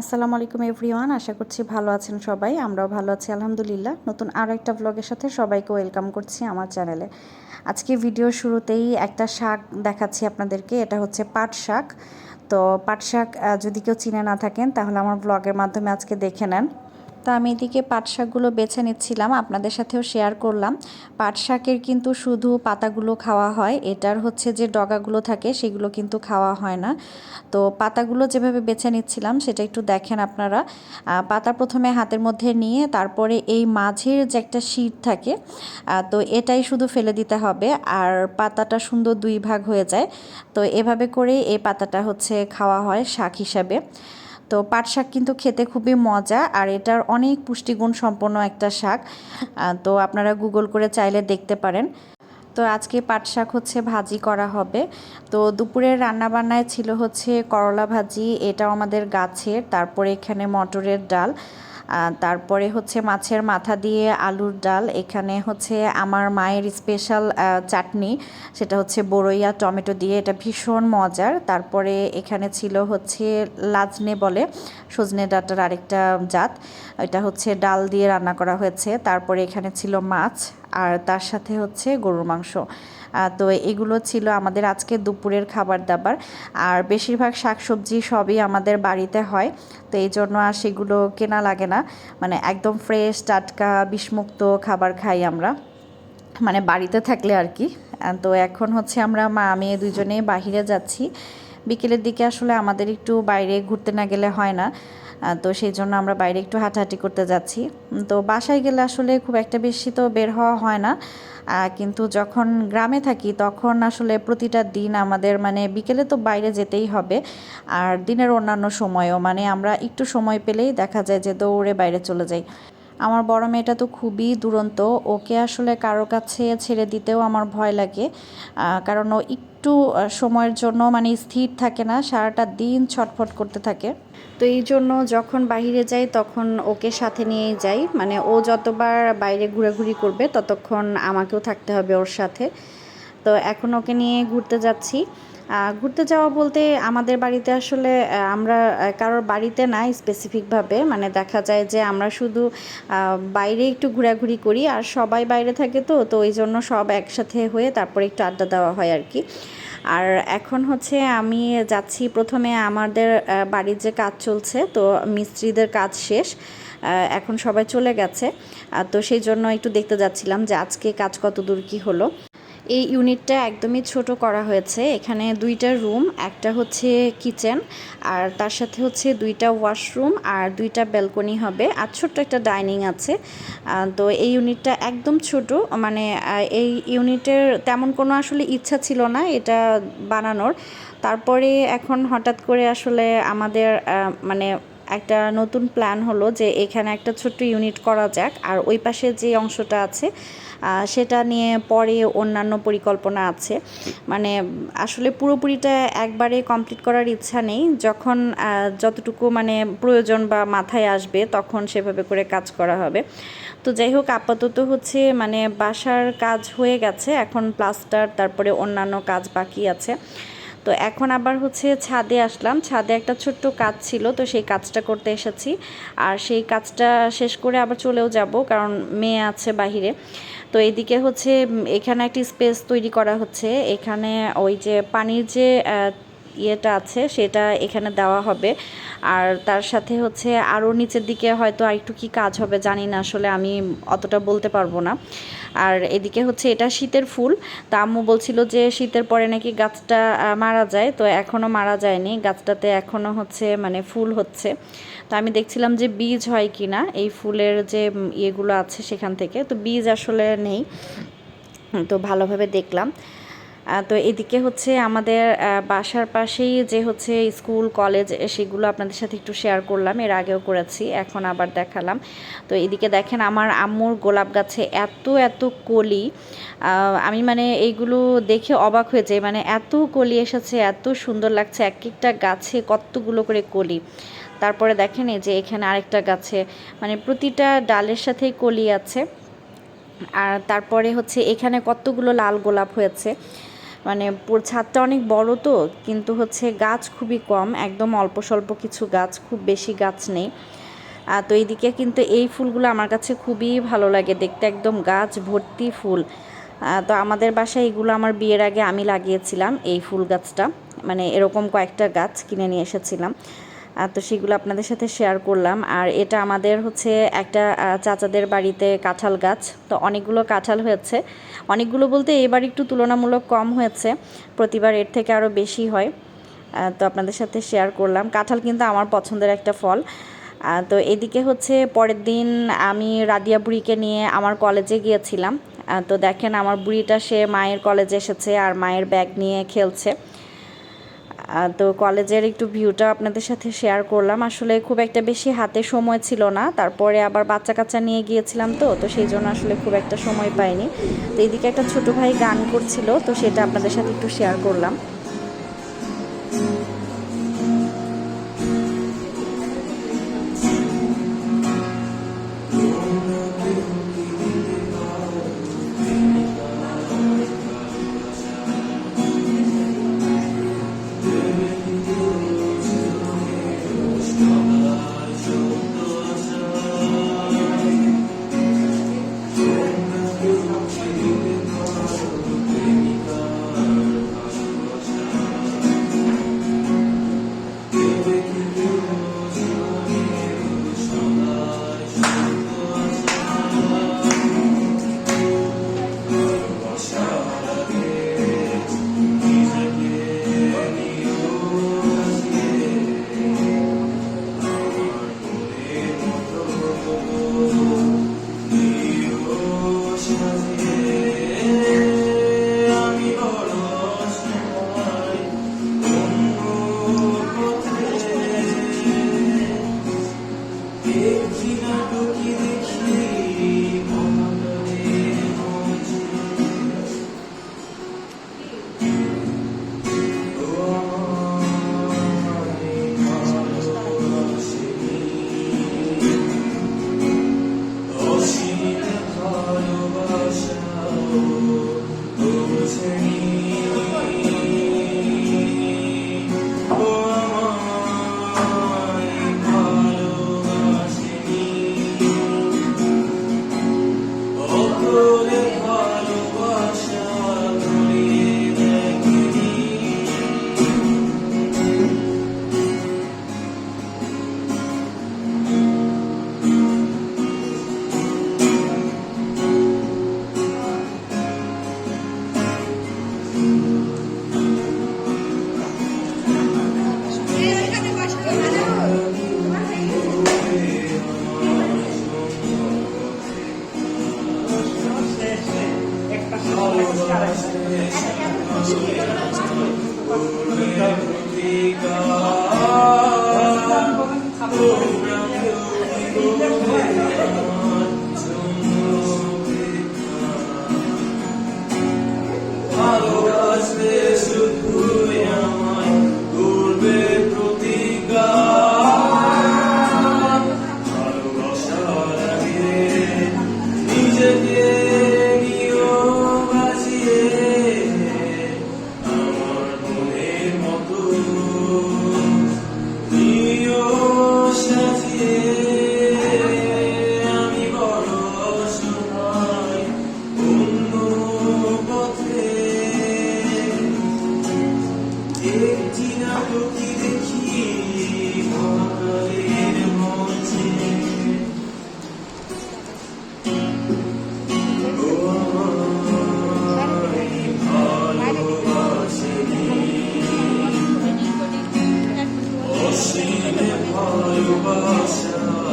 আসসালামু আলাইকুম এভরিওয়ান, আশা করছি ভালো আছেন সবাই। আমরাও ভালো আছি, আলহামদুলিল্লাহ। নতুন আরও একটা ব্লগের সাথে সবাইকে ওয়েলকাম করছি আমার চ্যানেলে আজকে ভিডিও শুরুতেই একটা শাক দেখাচ্ছি আপনাদেরকে, এটা হচ্ছে পাট শাক। তো পাট শাক যদি কেউ চিনে না থাকেন, তাহলে আমার ব্লগের মাধ্যমে আজকে দেখে নেন। তো আমি এদিকে পাট শাকগুলো বেছে নিচ্ছিলাম, আপনাদের সাথেও শেয়ার করলাম। পাট শাকের কিন্তু শুধু পাতাগুলো খাওয়া হয়, এটার হচ্ছে যে ডগাগুলো থাকে সেগুলো কিন্তু খাওয়া হয় না। তো পাতাগুলো যেভাবে বেছে নিচ্ছিলাম, সেটা একটু দেখেন আপনারা। পাতা প্রথমে হাতের মধ্যে নিয়ে তারপরে এই মাঝের যে একটা শীট থাকে তো এটাই শুধু ফেলে দিতে হবে আর পাতাটা সুন্দর দুই ভাগ হয়ে যায়। তো এভাবে করে এই পাতাটা হচ্ছে খাওয়া হয় শাক হিসাবে। তো পাট শাক কিন্তু খেতে খুবই মজা, আর এটার অনেক পুষ্টিগুণ সম্পন্ন একটা শাক তো আপনারা গুগল করে চাইলে দেখতে পারেন। তো আজকে পাট শাক হচ্ছে ভাজি করা হবে। তো দুপুরের রান্নাবান্নায় ছিল হচ্ছে করলা ভাজি, এটাও আমাদের গাছের, তারপরে এখানে মটরের ডাল। তারপরে হচ্ছে মাছের মাথা দিয়ে আলুর ডাল, এখানে হচ্ছে আমার মায়ের স্পেশাল চাটনি, সেটা হচ্ছে বড়ইয়া টমেটো দিয়ে, এটা ভীষণ মজার। তারপরে এখানে ছিল হচ্ছে লাজনে বলে, সজনে ডাটার আরেকটা জাত, এটা হচ্ছে ডাল দিয়ে রান্না করা হয়েছে। তারপরে এখানে ছিল মাছ আর তার সাথে হচ্ছে গরুর মাংস। তো এগুলো ছিল আমাদের আজকে দুপুরের খাবার দাবার। আর বেশিরভাগ শাকসবজি সবই আমাদের বাড়িতে হয়। তো এই জন্য আর সেগুলো কেনা লাগে না। মানে একদম ফ্রেশ টাটকা, বিষমুক্ত খাবার খাই আমরা। মানে বাড়িতে থাকলে আর কি। তো এখন হচ্ছে আমরা মা মেয়ে দুজনেই বাহিরে যাচ্ছি। বিকেলের দিকে আসলে আমাদের একটু বাইরে ঘুরতে না গেলে হয় না। তো সেই জন্য আমরা বাইরে একটু হাঁটাহাঁটি করতে যাচ্ছি। তো বাসায় গেলে আসলে খুব একটা বেশি তো বের হওয়া হয় না। কিন্তু যখন গ্রামে থাকি তখন আসলে প্রতিটা দিন আমাদের মানে বিকেলে তো বাইরে যেতেই হবে। আর দিনের অন্যান্য সময়ও মানে আমরা একটু সময় পেলেই দেখা যায় যে দৌড়ে বাইরে চলে যাই। আমার বড় মেয়েটা তো খুবই দুরন্ত, ওকে আসলে কারও কাছে ছেড়ে দিতেও আমার ভয় লাগে কারণ ও একটু সময়ের জন্য মানে স্থির থাকে না, সারাটা দিন ছটফট করতে থাকে। তো এই জন্য যখন বাহিরে যাই তখন ওকে সাথে নিয়েই যাই মানে ও যতবার বাইরে ঘোরাঘুরি করবে ততক্ষণ আমাকেও থাকতে হবে ওর সাথে। তো এখন ওকে নিয়ে ঘুরতে যাচ্ছি। ঘুরতে যাওয়া বলতে আমাদের বাড়িতে আসলে আমরা কারোর বাড়িতে নাই স্পেসিফিকভাবে মানে দেখা যায় যে আমরা শুধু বাইরে একটু ঘোরাঘুরি করি, আর সবাই বাইরে থাকে তো তো ওই জন্য সব একসাথে হয়ে তারপরে একটু আড্ডা দেওয়া হয় আর কি। আর এখন হচ্ছে আমি যাচ্ছি, প্রথমে আমাদের বাড়ির যে কাজ চলছে, তো মিস্ত্রিদের কাজ শেষ এখন সবাই চলে গেছে। তো সেই জন্য একটু দেখতে যাচ্ছিলাম যে আজকে কাজ কত দূর কী হলো। এই ইউনিটটা একদমই ছোট করা হয়েছে। এখানে দুইটা রুম, একটা হচ্ছে কিচেন আর তার সাথে হচ্ছে দুইটা ওয়াশরুম আর দুইটা ব্যালকনি হবে আর ছোট্ট একটা ডাইনিং আছে। তো এই ইউনিটটা একদম ছোট মানে এই ইউনিটের তেমন কোনো আসলে ইচ্ছা ছিল না এটা বানানোর। তারপরে এখন হঠাৎ করে আসলে আমাদের মানে একটা নতুন প্ল্যান হলো যে এখানে একটা ছোট্ট ইউনিট করা যাক আর ওই পাশে যে অংশটা আছে সেটা নিয়ে পরে অন্যান্য পরিকল্পনা আছে। মানে আসলে পুরোপুরিটা একবারে কমপ্লিট করার ইচ্ছা নেই। যখন যতটুকু মানে প্রয়োজন বা মাথায় আসবে, তখন সেভাবে করে কাজ করা হবে। তো যাই হোক, আপাতত হচ্ছে মানে বাসার কাজ হয়ে গেছে। এখন প্লাস্টার তারপরে অন্যান্য কাজ বাকি আছে। তো এখন আবার হচ্ছে ছাদে আসলাম। ছাদে একটা ছোট্ট কাজ ছিল, তো সেই কাজটা করতে এসেছি। আর সেই কাজটা শেষ করে আবার চলেও যাব, কারণ মেয়ে আছে বাহিরে। তো এদিকে হচ্ছে এখানে একটি স্পেস তৈরি করা হচ্ছে। এখানে ওই যে পানির যে ইয়েটা আছে, সেটা এখানে দেওয়া হবে। আর তার সাথে হচ্ছে আরও নিচের দিকে হয়তো আর একটু কী কাজ হবে, জানি না আসলে, আমি অতটা বলতে পারব না। আর এদিকে হচ্ছে এটা শীতের ফুল। তা আম্মু বলছিল যে শীতের পরে নাকি গাছটা মারা যায়, তো এখনও মারা যায়নি। গাছটাতে এখনও হচ্ছে মানে ফুল হচ্ছে। তো আমি দেখছিলাম যে বীজ হয় কি না এই ফুলের যে ইয়েগুলো আছে সেখান থেকে। তো বীজ আসলে নেই। তো ভালোভাবে দেখলাম। তো এদিকে হচ্ছে আমাদের বাসার পাশেই যে হচ্ছে স্কুল, কলেজ সেগুলো আপনাদের সাথে একটু শেয়ার করলাম, এর আগেও করেছি, এখন আবার দেখালাম। তো এদিকে দেখেন আমার আম্মুর গোলাপ গাছে এত এত কলি আমি মানে এইগুলো দেখে অবাক হয়ে যাই মানে এত কলি এসেছে, এত সুন্দর লাগছে, এক একটা গাছে কতগুলো করে কলি। তারপরে দেখেন এই যে এখানে আরেকটা গাছে মানে প্রতিটা ডালের সাথেই কলি আছে। আর তারপরে হচ্ছে এখানে কতগুলো লাল গোলাপ হয়েছে মানে ছাদটা অনেক বড় তো, কিন্তু হচ্ছে গাছ খুবই কম, একদম অল্প স্বল্প কিছু গাছ, খুব বেশি গাছ নেই। তো এইদিকে কিন্তু এই ফুলগুলো আমার কাছে খুবই ভালো লাগে, দেখতে একদম গাছ ভর্তি ফুল। তো আমাদের বাসায় এগুলো আমার বিয়ের আগে আমি লাগিয়েছিলাম, এই ফুল গাছটা। মানে এরকম কয়েকটা গাছ কিনে নিয়ে এসেছিলাম। তো সেগুলো আপনাদের সাথে শেয়ার করলাম। আর এটা আমাদের হচ্ছে একটা চাচাদের বাড়িতে কাঁঠাল গাছ। তো অনেকগুলো কাঁঠাল হয়েছে। অনেকগুলো বলতে এবার একটু তুলনামূলক কম হয়েছে। প্রতিবার এর থেকে আরও বেশি হয়। তো আপনাদের সাথে শেয়ার করলাম। কাঁঠাল কিন্তু আমার পছন্দের একটা ফল। তো এদিকে হচ্ছে পরের দিন আমি রাদিয়া বুড়িকে নিয়ে আমার কলেজে গিয়েছিলাম। তো দেখেন আমার বুড়িটা সে মায়ের কলেজে এসেছে আর মায়ের ব্যাগ নিয়ে খেলছে। তো কলেজের একটু ভিউটা আপনাদের সাথে শেয়ার করলাম। আসলে খুব একটা বেশি হাতে সময় ছিল না। তারপরে আবার বাচ্চা কাচ্চা নিয়ে গিয়েছিলাম তো তো সেই জন্য আসলে খুব একটা সময় পাইনি। তো এদিকে একটা ছোটো ভাই গান করছিল, তো সেটা আপনাদের সাথে একটু শেয়ার করলাম। দেখছি না তোকে দেখি মহাকালের মঞ্চে ভালোবাসে ভালোবাসা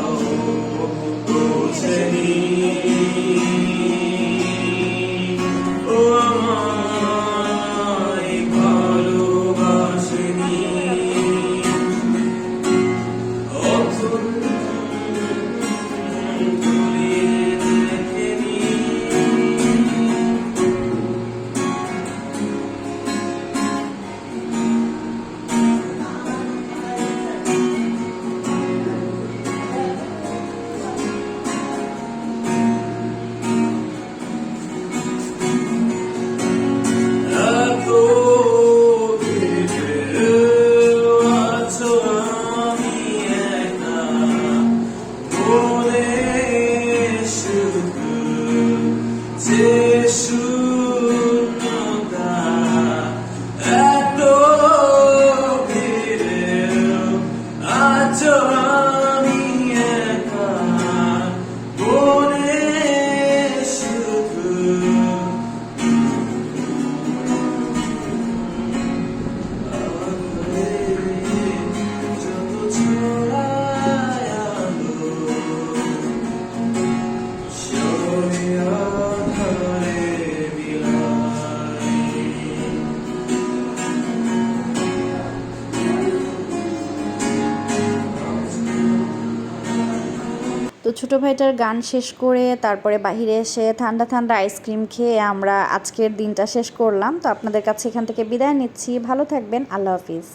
ছোটো ভাইটার গান শেষ করে তারপরে বাহিরে এসে ঠান্ডা ঠান্ডা আইসক্রিম খেয়ে আমরা আজকের দিনটা শেষ করলাম। তো আপনাদের কাছে এখান থেকে বিদায় নিচ্ছি। ভালো থাকবেন। আল্লাহ হাফিজ।